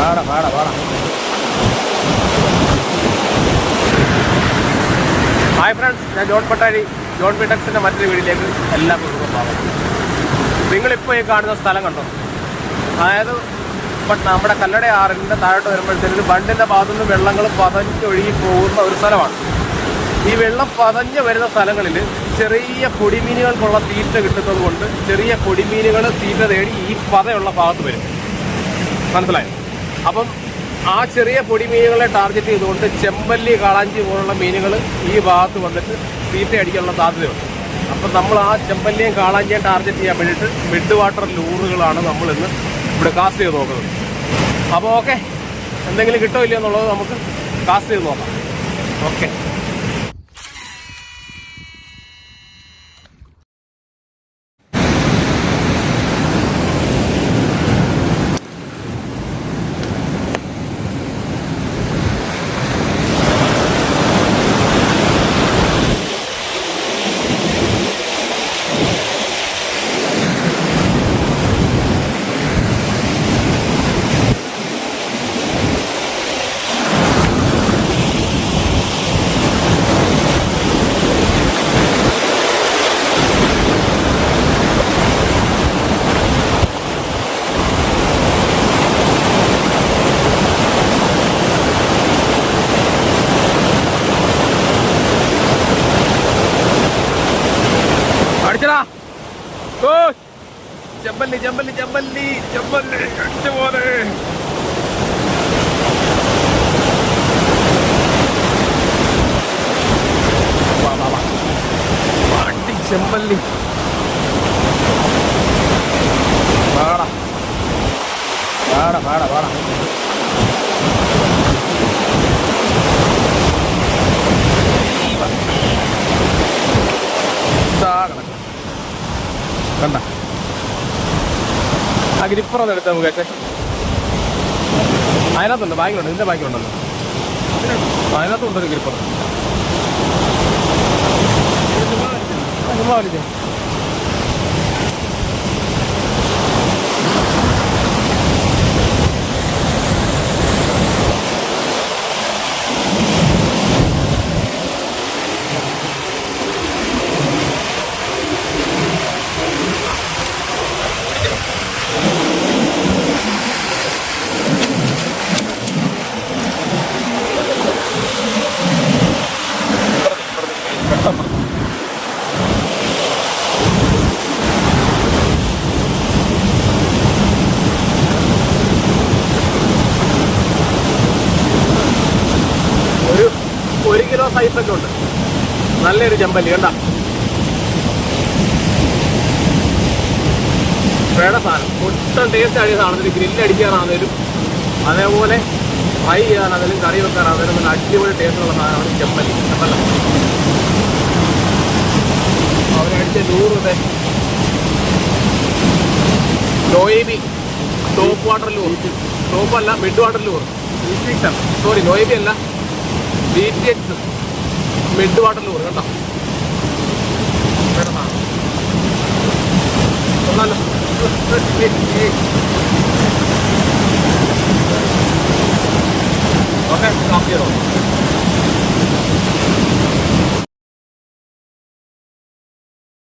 പാടാ പാടാ പാടാ. ഹായ് ഫ്രണ്ട്സ് ഞാൻ ജോൺ പട്ടാരി ജോൺ പിറ്റക്സിന്റെ മറ്റൊരു വീഡിയോയിലേക്ക് എല്ലാവർക്കും സ്വാഗതം. നിങ്ങളിപ്പോൾ ഈ കാണുന്ന സ്ഥലം കണ്ടോ? അതായത് ഇപ്പം നമ്മുടെ കല്ലട ആറിന്റെ താഴോട്ട് വരുമ്പോഴത്തേക്കും ബണ്ടിന്റെ ഭാഗത്തു നിന്ന് വെള്ളങ്ങൾ പതഞ്ഞൊഴുകി പോകുന്ന ഒരു സ്ഥലമാണ്. ഈ വെള്ളം പതഞ്ഞ് വരുന്ന സ്ഥലങ്ങളിൽ ചെറിയ പൊടിമീനുകൾക്കുള്ള തീറ്റ കിട്ടുന്നത് കൊണ്ട് ചെറിയ പൊടിമീനുകൾ തീറ്റ തേടി ഈ പതയുള്ള ഭാഗത്ത് വരും. മനസ്സിലായോ? അപ്പം ആ ചെറിയ പൊടിമീനുകളെ ടാർഗറ്റ് ചെയ്തുകൊണ്ട് ചെമ്പല്ലി കാളാഞ്ചി പോലുള്ള മീനുകൾ ഈ ഭാഗത്ത് വന്നിട്ട് തീറ്റ അടിക്കാനുള്ള സാധ്യതയുണ്ട്. അപ്പം നമ്മൾ ആ ചെമ്പല്ലിയും കാളാഞ്ചിയും ടാർഗറ്റ് ചെയ്യാൻ വേണ്ടിയിട്ട് മിഡ് വാട്ടർ ലൂറുകളാണ് നമ്മൾ ഇന്ന് ഇവിടെ കാസ്റ്റ് ചെയ്ത് നോക്കുന്നത്. അപ്പോൾ ഓക്കെ എന്തെങ്കിലും കിട്ടോ ഇല്ലയോ എന്നുള്ളത് നമുക്ക് കാസ്റ്റ് ചെയ്ത് നോക്കാം. ഓക്കെ ചെമ്പല്ലി ചെമ്പല്ലി ചെമ്പല്ലി ചെമ്പല്ലി അടിച്ച പോലെ ചെമ്പല്ലി പാടാ പാടാ പാടാ വാടാ. ആ ഗ്രിപ്പർ ഒന്ന് എടുത്ത മുഖേഷെ അതിനകത്തുണ്ട് ബാങ്കിലുണ്ട് ഇതിന്റെ ബാങ്കിലുണ്ടല്ലോ അതിനകത്തുണ്ടൊരു ഗ്രിപ്പർ ചുമ്മാ ഒരു ഒരു കിലോ സൈസൊക്കെ ഉണ്ട്. നല്ലൊരു ചെമ്പല്ലി കണ്ട? വേണ്ട സാധനം. ഒട്ടും ടേസ്റ്റ് അടിയ സാധനത്തിൽ ഗ്രില്ല് അടിക്കാനാണേലും അതേപോലെ ഫ്രൈ ചെയ്യാനാണെങ്കിലും കറി വെക്കാനാണെങ്കിലും നല്ല അടിപൊളി ടേസ്റ്റുള്ള സാധനമാണ് ചെമ്പല്ലി. ചെമ്പല്ല അവരടിച്ച നൂറ് രൂപ. ലോയിബി ടോപ്പ് വാട്ടർ ലൂർ. ടോപ്പല്ല മിഡ് വാട്ടർ ലൂർ. സോറി ലോയിബി അല്ല. B T H mid water lure കേട്ടോ വേണ്ട സാധനം. കൊള്ളാലോ.